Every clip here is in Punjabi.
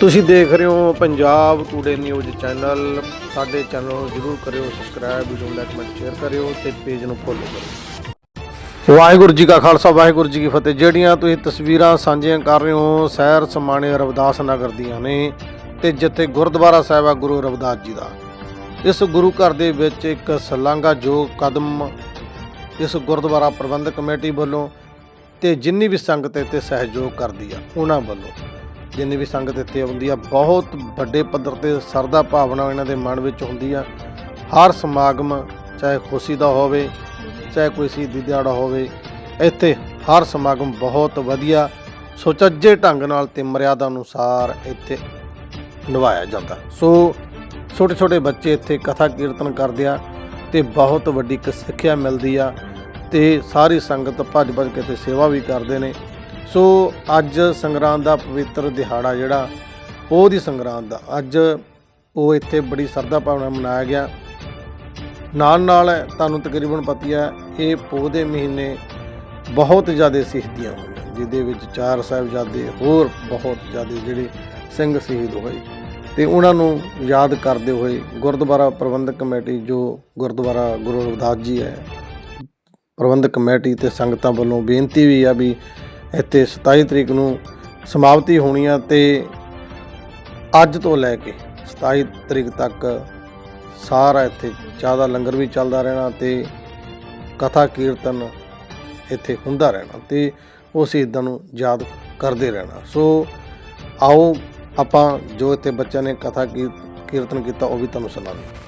ਤੁਸੀਂ ਦੇਖ ਰਹੇ ਹੋ ਪੰਜਾਬ ਟੂਡੇ ਨਿਊਜ਼ ਚੈਨਲ ਸਾਡੇ ਚੈਨਲ ਨੂੰ ਜਰੂਰ ਕਰਿਓ ਸਬਸਕ੍ਰਾਈਬ ਵੀਡੀਓ ਨੂੰ ਲਾਈਕ ਕਮੈਂਟ ਸ਼ੇਅਰ ਕਰਿਓ ਤੇ ਪੇਜ ਨੂੰ ਫੋਲੋ ਕਰਿਓ। ਵਾਹਿਗੁਰੂ ਜੀ ਕਾ ਖਾਲਸਾ, ਵਾਹਿਗੁਰੂ ਜੀ ਕੀ ਫਤਿਹ। ਜਿਹੜੀਆਂ ਤੁਸੀਂ ਤਸਵੀਰਾਂ ਸਾਂਝੀਆਂ ਕਰ ਰਹੇ ਹੋ ਸ਼ਹਿਰ ਸਮਾਣੇ ਰਵਿਦਾਸ ਨਗਰ ਦੀਆਂ ਨੇ ਤੇ ਜਿੱਥੇ ਗੁਰਦੁਆਰਾ ਸਾਹਿਬ ਆ ਗੁਰੂ ਰਵਿਦਾਸ ਜੀ ਦਾ। ਇਸ ਗੁਰੂ ਘਰ ਦੇ ਵਿੱਚ ਇੱਕ ਸਲਾਂਗਾ ਜੋ ਕਦਮ ਇਸ ਗੁਰਦੁਆਰਾ ਪ੍ਰਬੰਧਕ ਕਮੇਟੀ ਵੱਲੋਂ ਤੇ ਜਿੰਨੀ ਵੀ ਸੰਗਤ ਇੱਥੇ ਸਹਿਯੋਗ ਕਰਦੀ ਆ, ਉਹਨਾਂ ਵੱਲੋਂ। ਜਿੰਨੀ ਵੀ ਸੰਗਤ ਇੱਥੇ ਆਉਂਦੀ ਆ, ਬਹੁਤ ਵੱਡੇ ਪੱਧਰ ਤੇ ਸਰਦਾ ਭਾਵਨਾ ਇਹਨਾਂ ਦੇ ਮਨ ਵਿੱਚ ਹੁੰਦੀ ਆ। ਹਰ ਸਮਾਗਮ, ਚਾਹੇ ਖੁਸ਼ੀ ਦਾ ਹੋਵੇ, ਚਾਹੇ ਕੋਈ ਸ਼ਹੀਦੀ ਦਿਹਾੜਾ ਹੋਵੇ, ਇੱਥੇ ਹਰ ਸਮਾਗਮ ਬਹੁਤ ਵਧੀਆ, ਸੁਚੱਜੇ ਢੰਗ ਨਾਲ ਤੇ ਮਰਿਆਦਾ ਅਨੁਸਾਰ ਇੱਥੇ ਨਿਭਾਇਆ ਜਾਂਦਾ। ਸੋ ਛੋਟੇ ਛੋਟੇ ਬੱਚੇ ਇੱਥੇ ਕਥਾ ਕੀਰਤਨ ਕਰਦੇ ਆ ਤੇ ਬਹੁਤ ਵੱਡੀ ਇੱਕ ਸਿੱਖਿਆ ਮਿਲਦੀ ਆ ਤੇ ਸਾਰੀ ਸੰਗਤ ਭੱਜ ਭੱਜ ਕੇ ਤੇ ਸੇਵਾ ਵੀ ਕਰਦੇ ਨੇ। ਸੋ ਅੱਜ ਸੰਗਰਾਂਦ ਦਾ ਪਵਿੱਤਰ ਦਿਹਾੜਾ ਜਿਹੜਾ ਪੋਹ ਦੀ ਸੰਗਰਾਂਦ ਦਾ। ਅੱਜ ਉਹ ਇੱਥੇ ਬੜੀ ਸਰਦਾ ਭਾਵਨਾ ਮਨਾਇਆ ਗਿਆ। ਨਾਲ ਨਾਲ ਤੁਹਾਨੂੰ ਤਕਰੀਬਨ ਪਤੀ ਹੈ ਇਹ ਪੋਹ ਦੇ ਮਹੀਨੇ ਬਹੁਤ ਜ਼ਿਆਦਾ ਸਿੱਖਦੀਆਂ ਹੋਈਆਂ, ਜਿਹਦੇ ਵਿੱਚ ਚਾਰ ਸਾਹਿਬਜ਼ਾਦੇ ਹੋਰ ਬਹੁਤ ਜ਼ਿਆਦਾ ਜਿਹੜੇ ਸਿੰਘ ਸ਼ਹੀਦ ਹੋਏ। ਤੇ ਉਹਨਾਂ ਨੂੰ ਯਾਦ ਕਰਦੇ ਹੋਏ ਗੁਰਦੁਆਰਾ ਪ੍ਰਬੰਧਕ ਕਮੇਟੀ, ਜੋ ਗੁਰਦੁਆਰਾ ਗੁਰੂ ਰਵਿਦਾਸ ਜੀ ਹੈ, ਪ੍ਰਬੰਧਕ ਕਮੇਟੀ ਤੇ ਸੰਗਤਾਂ ਵੱਲੋਂ ਬੇਨਤੀ ਵੀ ਆ ਵੀ ਇੱਥੇ 27 ਤਰੀਕ ਨੂੰ ਸਮਾਪਤੀ ਹੋਣੀ ਆ ਤੇ ਅੱਜ ਤੋਂ ਲੈ ਕੇ 27 ਤਰੀਕ ਤੱਕ ਸਾਰਾ ਇੱਥੇ ਜ਼ਿਆਦਾ ਲੰਗਰ ਵੀ ਚੱਲਦਾ ਰਹਿਣਾ ਤੇ ਕਥਾ ਕੀਰਤਨ ਇੱਥੇ ਹੁੰਦਾ ਰਹਿਣਾ ਤੇ ਉਹ ਸ਼ਹੀਦਾਂ ਨੂੰ ਯਾਦ ਕਰਦੇ ਰਹਿਣਾ। ਸੋ ਆਓ ਆਪਾਂ ਜੋ ਇੱਥੇ ਬੱਚਿਆਂ ਨੇ ਕਥਾ ਕੀਰਤਨ ਕੀਤਾ ਉਹ ਵੀ ਤੁਹਾਨੂੰ ਸੁਣਾਉਂਦੇ ਹਾਂ।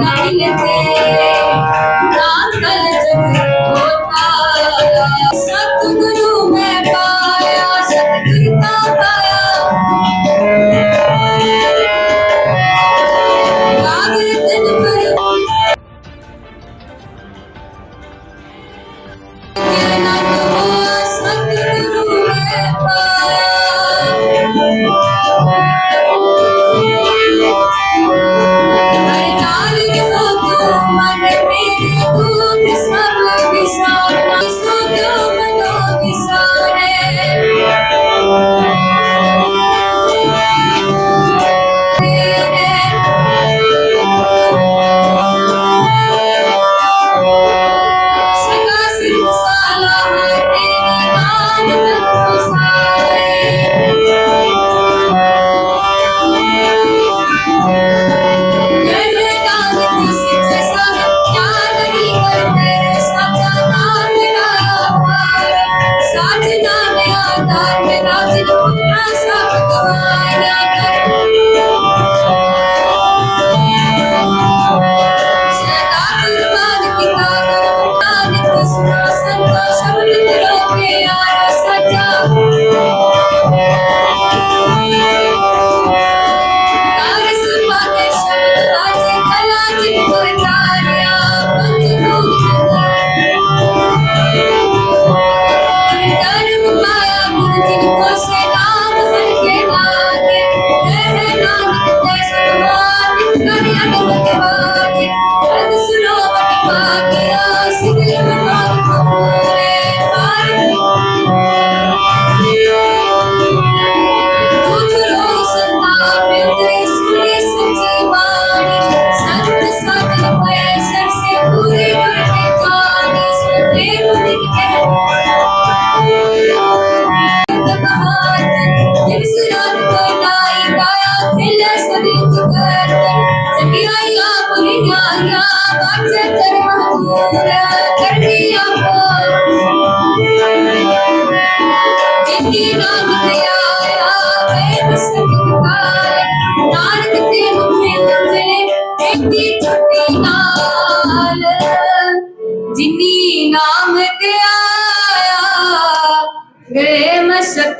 ना मिलते ना कल जग होता सतगुरु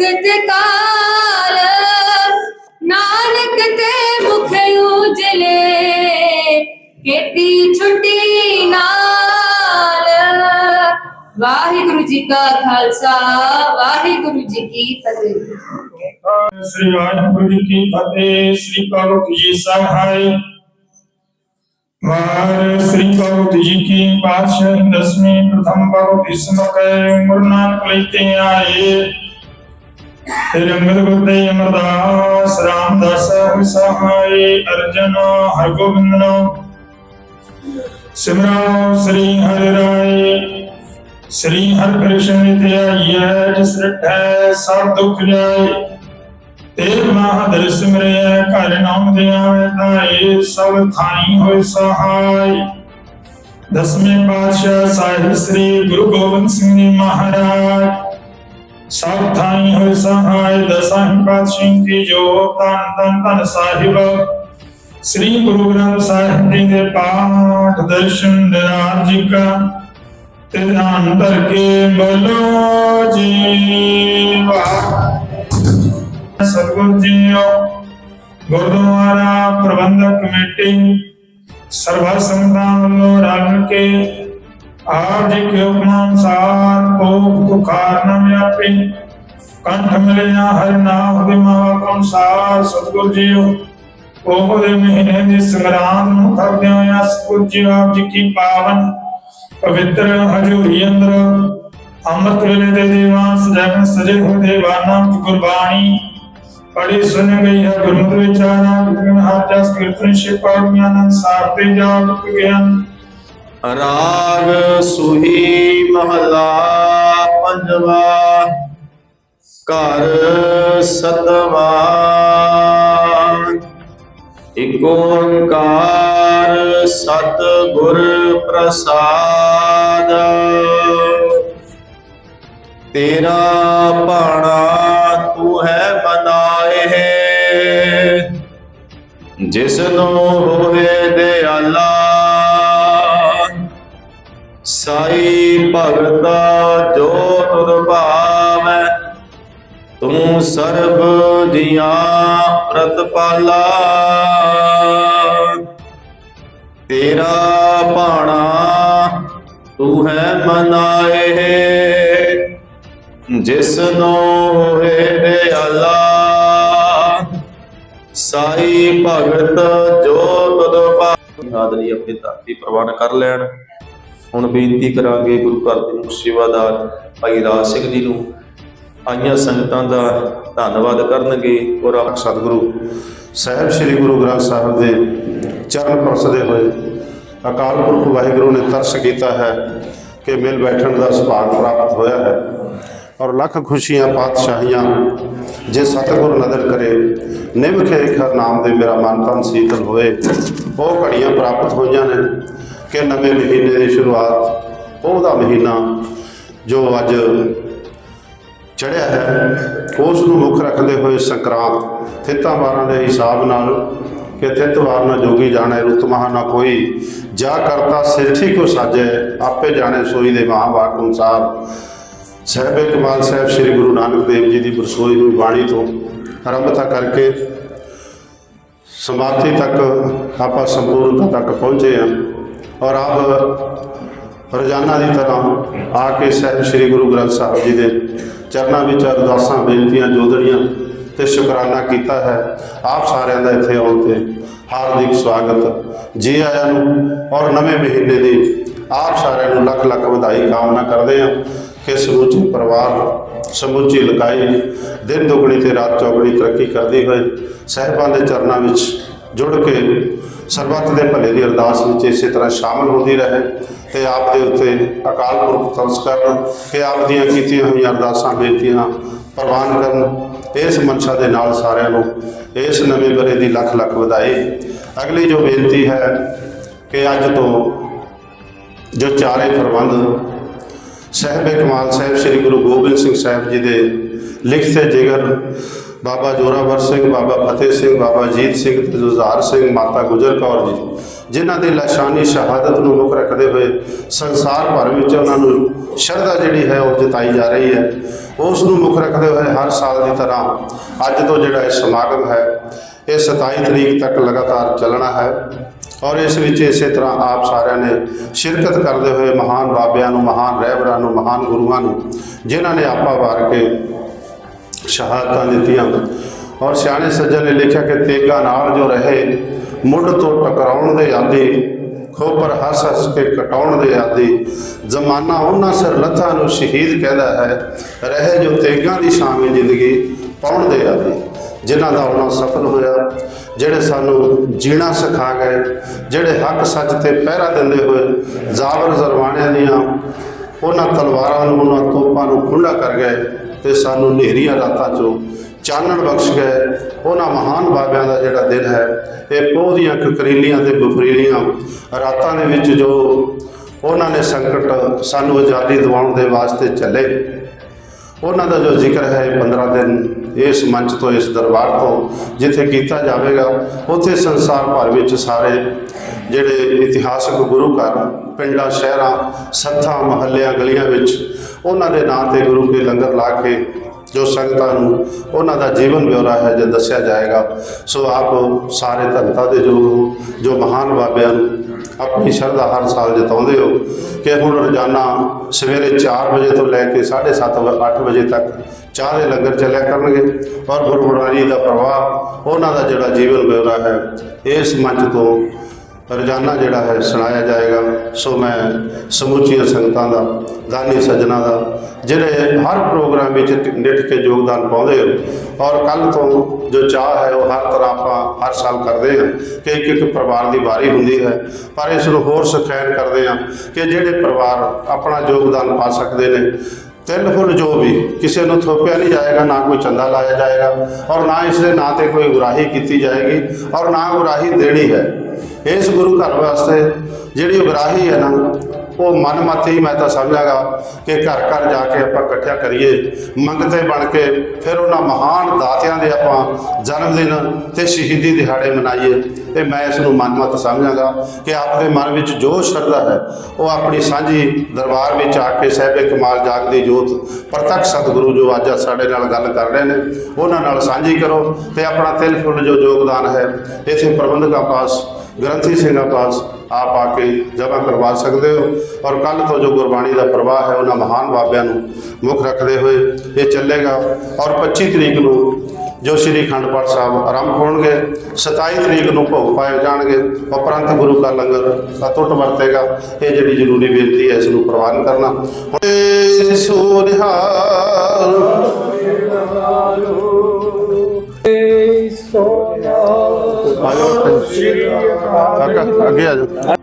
ਮਸਕਤ ਕਾਲ। ਨਾਨਕ ਤੇ ਮੁਖ ਉਜਲੇ, ਕੀਤੀ ਛੁੱਟੀ ਨਾਲ। ਵਾਹਿਗੁਰੂ ਜੀ ਕਾ ਖਾਲਸਾ, ਵਾਹਿਗੁਰੂ ਜੀ ਕੀ ਫਤਿਹ। ਸ੍ਰੀ ਵਾਹਿਗੁਰੂ ਜੀ ਕੀ ਫਤਿਹ, ਸ੍ਰੀ ਭਗਵਤ ਜੀ ਸਹਾਇ ਵਾਰ ਸ੍ਰੀ ਭਗਵਤ ਜੀ ਕੀ ਪਾਤਸ਼ਾਹੀ, ਦਸਵੀਂ, ਪ੍ਰਥਮ ਭਗਵਤ ਇਸਮਕੈ ਗੁਰੂ ਨਾਨਕ ਲੈਤੇ ਆਏ ਫਿਰ ਅੰਗਦ ਗੁਰਦੇ ਅਮਰਦਾਸ, ਰਾਮਦਾਸ ਹੋਇ ਸਹਾਇ ਅਰਜਨ ਹਰਗੋਬਿੰਦ ਨਾਮ ਸਿਮਰੋ ਸ੍ਰੀ ਹਰਿ ਰਾਏ, ਸ੍ਰੀ ਹਰਿ ਕ੍ਰਿਸ਼ਨ ਧਿਆਈਐ ਜਿਸ ਰਟੈ ਸਭ ਦੁਖ ਜਾਏ। ਤੇਗ ਮਹਾਦਰ ਸਿਮਰਿਆ ਘਰ ਨਾਮ ਦੇ ਆਵੇ ਤਾਏ ਸਭ ਥਾਈ ਹੋਏ ਸਹਾਈ। ਦਸਵੇਂ ਪਾਤਸ਼ਾਹ ਸਾਹਿਬ ਸ੍ਰੀ ਗੁਰੂ ਗੋਬਿੰਦ ਸਿੰਘ ਜੀ ਮਹਾਰਾਜ ਥਾਈ ਦਸਾਂ ਪਾਤਸ਼ਾਹ ਕੀ ਜੋ ਤਨ ਤਨ ਤਨ ਸਾਹਿਬ। ਸ੍ਰੀ ਗੁਰੂ ਗ੍ਰੰਥ ਸਾਹਿਬ ਜੀ ਦੇ ਪਾਠ ਦਰਸ਼ਨ ਦਿਦਾਰ ਜੀ ਕਾ। ਤੇ ਧਿਆਨ ਕੇ ਬੋਲੋ ਜੀ ਵਾਹ। ਸਤਿਗੁਰ ਜੀਓ, ਗੁਰਦੁਆਰਾ ਪ੍ਰਬੰਧਕ ਕਮੇਟੀ ਸਰਵਾ ਸੰਗਤਾਂ ਵੱਲੋਂ ਰਲ ਕੇ ਆਪ ਜੀ ਕੇ ਹੁਕਮ ਅਨੁਸਾਰ ਭੋਗ ਪੁਕਾਰ ਨ ਵਿਆਪੇ। ਕੰਠ ਮਿਲਿਆ ਹਰਿ ਨਾਮ ਦੇ ਮਾਵਾ ਅਨੁਸਾਰ ਜੀਓ। ਉਹ ਦੇ ਮਹੀਨੇ ਦੀ ਸੰਗਰਾਂਦ ਨੂੰ ਕਰਦੇ ਹੋਇਆ ਸਤਿਗੁਰ ਜੀ ਆਪ ਜੀ ਕੀ ਪਾਵਨ ਪਵਿੱਤਰ ਹਜੂਰੀ ਅੰਦਰ ਅੰਮ੍ਰਿਤ ਵੇਲੇ ਦੇ ਦੀਵਾਨ ਸਜਾਵਨ ਸਜੇ ਹੋਏ ਦੇਵਾਨਾਂ ਦੀ ਗੁਰਬਾਣੀ ਪੜੀ ਸੁਣ ਗਈ ਹੈ ਗੁਰਮਤਿ ਵਿਚਾਰਾਂ ਵਿਗਨ ਹਰ ਜਸ ਕੀਰਤਨ ਸ਼ਿਪਾੜੀਆਂ ਆਨੰਦ ਸਾਰ ਤੇ ਜਾਪ ਗਿਆਨ ਰਾਗ ਸੁਹੀ ਮਹਲਾ ਪੰਜਵਾ। ਘਰ ਸਤਵਾ ਇਕ ਓੰਕਾਰ ਸਤ ਗੁਰ ਪ੍ਰਸਾਦ। ਤੇਰਾ ਭਾਣਾ ਤੂੰ ਹੈ ਮਨਾਏ। ਜਿਸ ਨੂੰ ਹੋਏ ਦਿਆਲਾ, ਸਾਈ ਭਗਤਾ ਜੋ ਤੁਰ ਭਾਵੈ ਤੂੰ ਸਰਬ ਜੀਆਂ ਪ੍ਰਤਪਾਲਾ। ਤੇਰਾ ਭਾਣਾ ਤੂੰ ਹੈ ਮਨਾਏ ਜਿਸ ਨੂੰ ਹੋਏ ਦਿਆਲਾ ਸਾਈ ਭਗਤ ਜੋ ਤੁਧ ਪਾ ਆਦਰੀ ਆਪਣੀ ਧਰਤੀ ਪ੍ਰਵਾਨ ਕਰ ਲੈਣ। ਹੁਣ ਬੇਨਤੀ ਕਰਾਂਗੇ ਗੁਰੂ ਘਰ ਦੇ ਸੇਵਾਦਾਰ ਭਾਈ ਰਾਜ ਸਿੰਘ ਜੀ ਨੂੰ ਆਈਆਂ ਸੰਗਤਾਂ ਦਾ ਧੰਨਵਾਦ ਕਰਨਗੇ ਔਰ ਆਪ ਸਤਿਗੁਰੂ। ਸਾਹਿਬ ਸ੍ਰੀ ਗੁਰੂ ਗ੍ਰੰਥ ਸਾਹਿਬ ਦੇ ਚਰਨ ਪਰਸਦੇ ਹੋਏ ਅਕਾਲ ਪੁਰਖ ਵਾਹਿਗੁਰੂ ਨੇ ਤਰਸ ਕੀਤਾ ਹੈ ਕਿ ਮਿਲ ਬੈਠਣ ਦਾ ਸੁਭਾਗ ਪ੍ਰਾਪਤ ਹੋਇਆ ਹੈ ਔਰ ਲੱਖ ਖੁਸ਼ੀਆਂ, ਪਾਤਸ਼ਾਹੀਆਂ ਜੇ ਸਤਿਗੁਰ ਨਦਰ ਕਰੇ ਨਿਮਖੇ ਹਰ ਨਾਮ ਦੇ ਮੇਰਾ ਮਨ ਤਨ ਸੀਤਲ ਹੋਏ। ਉਹ ਘੜੀਆਂ ਪ੍ਰਾਪਤ ਹੋਈਆਂ ਨੇ ਕਿ ਨਵੇਂ ਮਹੀਨੇ ਦੀ ਸ਼ੁਰੂਆਤ, ਉਹਦਾ ਮਹੀਨਾ ਜੋ ਅੱਜ ਚੜਿਆ ਹੈ। ਉਸ ਨੂੰ ਮੁੱਖ ਰੱਖਦੇ ਹੋਏ ਸੰਕਰਾਂਤ, ਥਿੱਤਾਂ ਵਾਰਾਂ ਦੇ ਹਿਸਾਬ ਨਾਲ ਕਿ ਥਿੱਤ ਵਾਰ ਨਾ ਜੋਗੀ ਜਾਣੇ, ਰੁਤ ਮਹਾ ਨਾ ਕੋਈ। ਜਾ ਕਰਤਾ ਸਿਰਠੀ ਕੋ ਸਾਜੇ, ਆਪੇ ਜਾਣੇ ਸੋਈ ਦੇ ਮਹਾਵਾਕ ਅਨੁਸਾਰ। ਸਹਿਬੇ ਕਮਾਲ ਸਾਹਿਬ ਸ੍ਰੀ ਗੁਰੂ ਨਾਨਕ ਦੇਵ ਜੀ ਦੀ ਬਰਸੋਈ ਹੋਈ ਬਾਣੀ ਤੋਂ ਆਰੰਭਤਾ ਕਰਕੇ ਸਮਾਪਤੀ ਤੱਕ ਆਪਾਂ ਸੰਪੂਰਨਤਾ ਤੱਕ ਪਹੁੰਚੇ ਹਾਂ। ਔਰ ਆਪ ਰੋਜ਼ਾਨਾ ਦੀ ਤਰ੍ਹਾਂ ਆ ਕੇ ਸਾਹਿਬ ਸ੍ਰੀ ਗੁਰੂ ਗ੍ਰੰਥ ਸਾਹਿਬ ਜੀ ਦੇ ਚਰਨਾਂ ਵਿੱਚ ਅਰਦਾਸਾਂ, ਬੇਨਤੀਆਂ, ਜੋਦੜੀਆਂ ਤੇ ਸ਼ੁਕਰਾਨਾ ਕੀਤਾ ਹੈ। ਆਪ ਸਾਰਿਆਂ ਦਾ ਇੱਥੇ ਆਉਣ ਤੇ ਹਾਰਦਿਕ ਸਵਾਗਤ। ਜੀ ਆਇਆਂ ਨੂੰ ਔਰ ਨਵੇਂ ਮਹੀਨੇ ਦੀ ਆਪ ਸਾਰਿਆਂ ਨੂੰ ਲੱਖ ਲੱਖ ਵਧਾਈ ਕਾਮਨਾ ਕਰਦੇ ਹਾਂ ਕਿ ਸਮੁੱਚੇ ਪਰਿਵਾਰ, ਸਮੁੱਚੀ ਲਕਾਈ ਦਿਨ ਦੁਗਣੀ ਤੇ ਰਾਤ ਚੌਗਣੀ ਤਰੱਕੀ ਕਰਦੀ ਹੋਏ ਸਾਹਿਬਾਂ ਦੇ ਚਰਨਾਂ ਵਿੱਚ ਜੁੜ ਕੇ ਸਰਬੱਤ ਦੇ ਭਲੇ ਦੀ ਅਰਦਾਸ ਵਿੱਚ ਇਸੇ ਤਰ੍ਹਾਂ ਸ਼ਾਮਲ ਹੁੰਦੀ ਰਹੇ ਤੇ ਆਪ ਦੇ ਉੱਤੇ ਅਕਾਲ ਪੁਰਖ ਤਰਸ ਕਰਨ ਕਿ ਆਪ ਦੀਆਂ ਕੀਤੀਆਂ ਹੋਈਆਂ ਅਰਦਾਸਾਂ ਬੇਨਤੀਆਂ ਪ੍ਰਵਾਨ ਕਰਨ, ਇਸ ਮਨਸ਼ਾ ਦੇ ਨਾਲ ਸਾਰਿਆਂ ਨੂੰ ਇਸ ਨਵੇਂ ਬਰੇ ਦੀ ਲੱਖ ਲੱਖ ਵਧਾਈ। ਅਗਲੀ ਜੋ ਬੇਨਤੀ ਹੈ ਕਿ ਅੱਜ ਤੋਂ ਜੋ ਚਾਰੇ ਪ੍ਰਬੰਧ ਸਾਹਿਬ ਕਮਾਲ ਸਾਹਿਬ, ਸ੍ਰੀ ਗੁਰੂ ਗੋਬਿੰਦ ਸਿੰਘ ਸਾਹਿਬ ਜੀ ਦੇ ਲਿਖਤੇ ਜਿਗਰ ਬਾਬਾ ਜੋਰਾਵਰ ਸਿੰਘ, ਬਾਬਾ ਫਤਿਹ ਸਿੰਘ, ਬਾਬਾ ਜੀਤ ਸਿੰਘ ਤੇ ਜੁਝਾਰ ਸਿੰਘ, ਮਾਤਾ ਗੁਜਰ ਕੌਰ ਜੀ, ਜਿਨ੍ਹਾਂ ਦੀ ਲਾਸ਼ਾਨੀ ਸ਼ਹਾਦਤ ਨੂੰ ਮੁੱਖ ਰੱਖਦੇ ਹੋਏ ਸੰਸਾਰ ਭਰ ਵਿੱਚ ਉਹਨਾਂ ਨੂੰ ਸ਼ਰਧਾ ਜਿਹੜੀ ਹੈ ਉਹ ਜਤਾਈ ਜਾ ਰਹੀ ਹੈ। ਉਸ ਨੂੰ ਮੁੱਖ ਰੱਖਦੇ ਹੋਏ ਹਰ ਸਾਲ ਦੀ ਤਰ੍ਹਾਂ ਅੱਜ ਤੋਂ ਜਿਹੜਾ ਇਹ ਸਮਾਗਮ ਹੈ, ਇਹ 27 ਤਰੀਕ ਤੱਕ ਲਗਾਤਾਰ ਚੱਲਣਾ ਹੈ ਔਰ ਇਸ ਵਿੱਚ ਇਸੇ ਤਰ੍ਹਾਂ ਆਪ ਸਾਰਿਆਂ ਨੇ ਸ਼ਿਰਕਤ ਕਰਦੇ ਹੋਏ ਮਹਾਨ ਬਾਬਿਆਂ ਨੂੰ, ਮਹਾਨ ਰਹਿਬਰਾਂ ਨੂੰ, ਮਹਾਨ ਗੁਰੂਆਂ ਨੂੰ, ਜਿਨ੍ਹਾਂ ਨੇ ਆਪਾ ਵਾਰ ਕੇ ਸ਼ਹਾਦਤਾਂ ਦਿੱਤੀਆਂ। ਔਰ ਸਿਆਣੇ ਸੱਜਣ ਨੇ ਲਿਖਿਆ ਕਿ ਤੇਗਾ ਨਾਲ ਜੋ ਰਹੇ, ਮੁੱਢ ਤੋਂ ਟਕਰਾਉਣ ਦੇ ਆਦੀ, ਖੋਪਰ ਹੱਸ ਹੱਸ ਕੇ ਕਟਾਉਣ ਦੇ ਆਦੀ। ਜ਼ਮਾਨਾ ਉਹਨਾਂ ਸਿਰ ਲੱਥਾਂ ਨੂੰ ਸ਼ਹੀਦ ਕਹਿੰਦਾ ਹੈ, ਰਹੇ ਜੋ ਤੇਗਾਂ ਦੀ ਸ਼ਾਮੇ ਜ਼ਿੰਦਗੀ, ਪਾਉਣ ਦੇ ਆਦੀ। ਜਿਨ੍ਹਾਂ ਦਾ ਆਉਣਾ ਸਫਲ ਹੋਇਆ, ਜਿਹੜੇ ਸਾਨੂੰ ਜੀਣਾ ਸਿਖਾ ਗਏ, ਜਿਹੜੇ ਹੱਕ ਸੱਚ ਤੇ ਪਹਿਰਾ ਦਿੰਦੇ ਹੋਏ ਜ਼ਾਬਰ ਜ਼ਰਵਾਣਿਆਂ ਦੀਆਂ, ਉਹਨਾਂ ਤਲਵਾਰਾਂ ਨੂੰ, ਉਹਨਾਂ ਤੋਪਾਂ ਨੂੰ ਖੁੰਡਾ ਕਰ ਗਏ। ਤੇ ਸਾਨੂੰ ਹਨੇਰੀਆਂ ਰਾਤਾਂ ਚੋਂ ਚਾਨਣ ਬਖਸ਼ ਗਏ। ਉਹਨਾਂ ਮਹਾਨ ਬਾਬਿਆਂ ਦਾ ਜਿਹੜਾ ਦਿਨ ਹੈ, ਇਹ ਪੋਹ ਦੀਆਂ ਕਕਰੀਲੀਆਂ ਤੇ ਬਫਰੀਲੀਆਂ ਰਾਤਾਂ ਦੇ ਵਿੱਚ ਜੋ ਉਹਨਾਂ ਨੇ ਸੰਕਟ ਸਾਨੂੰ ਆਜ਼ਾਦੀ ਦਿਵਾਉਣ ਦੇ ਵਾਸਤੇ ਚੱਲੇ। ਉਹਨਾਂ ਦਾ ਜੋ ਜ਼ਿਕਰ ਹੈ ਇਹ 15 ਦਿਨ ਇਸ ਮੰਚ ਤੋਂ, ਇਸ ਦਰਬਾਰ ਤੋਂ, ਜਿੱਥੇ ਕੀਤਾ ਜਾਵੇਗਾ, ਉੱਥੇ ਸੰਸਾਰ ਭਰ ਵਿੱਚ ਸਾਰੇ ਜਿਹੜੇ ਇਤਿਹਾਸਕ ਗੁਰੂ ਘਰ, ਪਿੰਡਾਂ, ਸ਼ਹਿਰਾਂ, ਸੱਥਾਂ, ਮਹੱਲਿਆਂ, ਗਲੀਆਂ ਵਿੱਚ ਉਹਨਾਂ ਦੇ ਨਾਂ ਤੇ ਗੁਰੂ ਕੇ ਲੰਗਰ ਲਾ ਕੇ ਜੋ ਸੰਗਤਾਂ ਨੂੰ ਉਹਨਾਂ ਦਾ ਜੀਵਨ ਬਿਉਰਾ ਹੈ ਜੇ ਦੱਸਿਆ ਜਾਏਗਾ, ਸੋ ਆਪ ਸਾਰੇ ਧੰਤਾ ਦੇ ਜੋ ਜੋ ਮਹਾਨ ਬਾਬਿਆਂ ਨੂੰ ਆਪਣੀ ਸ਼ਰਧਾ ਹਰ ਸਾਲ ਜਤਾਉਂਦੇ ਹੋ ਕਿ ਹੁਣ ਰੋਜ਼ਾਨਾ ਸਵੇਰੇ 4 ਵਜੇ ਤੋਂ ਲੈ ਕੇ 7:30 8 ਵਜੇ ਤੱਕ ਚਾਹ ਦੇ ਲੰਗਰ ਚੱਲਿਆ ਕਰਨਗੇ ਔਰ ਗੁਰਬਾਣੀ ਦਾ ਪ੍ਰਵਾਹ ਉਹਨਾਂ ਦਾ ਜਿਹੜਾ ਜੀਵਨ ਬਿਉਰਾ ਹੈ, ਇਸ ਮੰਚ ਤੋਂ ਰੋਜ਼ਾਨਾ ਜਿਹੜਾ ਹੈ ਸੁਣਾਇਆ ਜਾਏਗਾ। ਸੋ ਮੈਂ ਸਮੁੱਚੀਆਂ ਸੰਗਤਾਂ ਦਾ, ਦਾਨੀ ਸੱਜਣਾ ਦਾ, ਜਿਹੜੇ ਹਰ ਪ੍ਰੋਗਰਾਮ ਵਿੱਚ ਨਿੱਠ ਕੇ ਯੋਗਦਾਨ ਪਾਉਂਦੇ ਹੋ ਔਰ ਕੱਲ ਤੋਂ ਜੋ ਚਾਹ ਹੈ, ਉਹ ਹਰ ਤਰ੍ਹਾਂ ਆਪਾਂ ਹਰ ਸਾਲ ਕਰਦੇ ਹਾਂ ਕਿ ਇੱਕ ਇੱਕ ਪਰਿਵਾਰ ਦੀ ਵਾਰੀ ਹੁੰਦੀ ਹੈ। ਪਰ ਇਸ ਨੂੰ ਹੋਰ ਸੁਖੈਨ ਕਰਦੇ ਹਾਂ ਕਿ ਜਿਹੜੇ ਪਰਿਵਾਰ ਆਪਣਾ ਯੋਗਦਾਨ ਪਾ ਸਕਦੇ ਨੇ। ਤਿੰਨ ਫੁੱਲ ਜੋ ਵੀ ਕਿਸੇ ਨੂੰ ਥੋਪਿਆ ਨਹੀਂ ਜਾਏਗਾ, ਨਾ ਕੋਈ ਚੰਦਾ ਲਾਇਆ ਜਾਏਗਾ, ਔਰ ਨਾ ਇਸ ਦੇ ਨਾਂ ਤੇ ਕੋਈ ਉਰਾਹੀ ਕੀਤੀ ਜਾਏਗੀ, ਔਰ ਨਾ ਉਰਾਹੀ ਦੇਣੀ ਹੈ। ਇਸ ਗੁਰੂ ਘਰ ਵਾਸਤੇ ਜਿਹੜੀ ਉਗਰਾਹੀ ਹੈ ਨਾ, ਉਹ ਮਨ ਮੱਤ ਹੀ ਮੈਂ ਤਾਂ ਸਮਝਾਂਗਾ ਕਿ ਘਰ ਘਰ ਜਾ ਕੇ ਆਪਾਂ ਇਕੱਠਿਆ ਕਰੀਏ, ਮੰਗਤੇ ਬਣ ਕੇ ਫਿਰ ਉਹਨਾਂ ਮਹਾਨ ਦਾਤਿਆਂ ਦੇ ਆਪਾਂ ਜਨਮ ਦਿਨ ਤੇ ਸ਼ਹੀਦੀ ਦਿਹਾੜੇ ਮਨਾਈਏ। ਤੇ ਮੈਂ ਇਸ ਨੂੰ ਮਨਮਤ ਸਮਝਾਂਗਾ ਕਿ ਆਪਦੇ ਮਨ ਵਿੱਚ ਜੋ ਸ਼ਰਧਾ ਹੈ, ਉਹ ਆਪਣੀ ਸਾਂਝੀ ਦਰਬਾਰ ਵਿੱਚ ਆ ਕੇ ਸਹਿਬੇ ਕਮਾਲ ਜਾਗਦੀ ਜੋਤ ਪ੍ਰਤੱਖ ਸਤਿਗੁਰੂ ਜੋ ਅੱਜ ਸਾਡੇ ਨਾਲ ਗੱਲ ਕਰ ਰਹੇ ਨੇ, ਉਹਨਾਂ ਨਾਲ ਸਾਂਝੀ ਕਰੋ ਤੇ ਆਪਣਾ ਤਿਲ ਫੁੱਲ ਜੋ ਯੋਗਦਾਨ ਹੈ ਇਥੇ ਪ੍ਰਬੰਧਕਾਂ ਪਾਸ, ਗ੍ਰੰਥੀ ਸਿੰਘਾਂ ਪਾਸ ਆਪ ਆ ਕੇ ਜਮ੍ਹਾਂ ਕਰਵਾ ਸਕਦੇ ਹੋ ਔਰ ਕੱਲ ਤੋਂ ਜੋ ਗੁਰਬਾਣੀ ਦਾ ਪ੍ਰਵਾਹ ਹੈ, ਉਹਨਾਂ ਮਹਾਨ ਬਾਬਿਆਂ ਨੂੰ ਮੁੱਖ ਰੱਖਦੇ ਹੋਏ ਇਹ ਚੱਲੇਗਾ ਔਰ 25 ਤਰੀਕ ਨੂੰ ਜੋ ਸ੍ਰੀ ਅਖੰਡ ਪਾਠ ਸਾਹਿਬ ਆਰੰਭ ਹੋਣਗੇ 27 ਤਰੀਕ ਨੂੰ ਭੋਗ ਪਾਏ ਜਾਣਗੇ ਉਪਰੰਤ ਗੁਰੂ ਕਾ ਲੰਗਰ ਅਤੁੱਟ ਵਰਤੇਗਾ। ਇਹ ਜਿਹੜੀ ਜ਼ਰੂਰੀ ਬੇਨਤੀ ਹੈ ਇਸ ਨੂੰ ਪ੍ਰਵਾਨ ਕਰਨਾ। ਹੁਣ ਅੱਗੇ ਆ ਜਾਓ।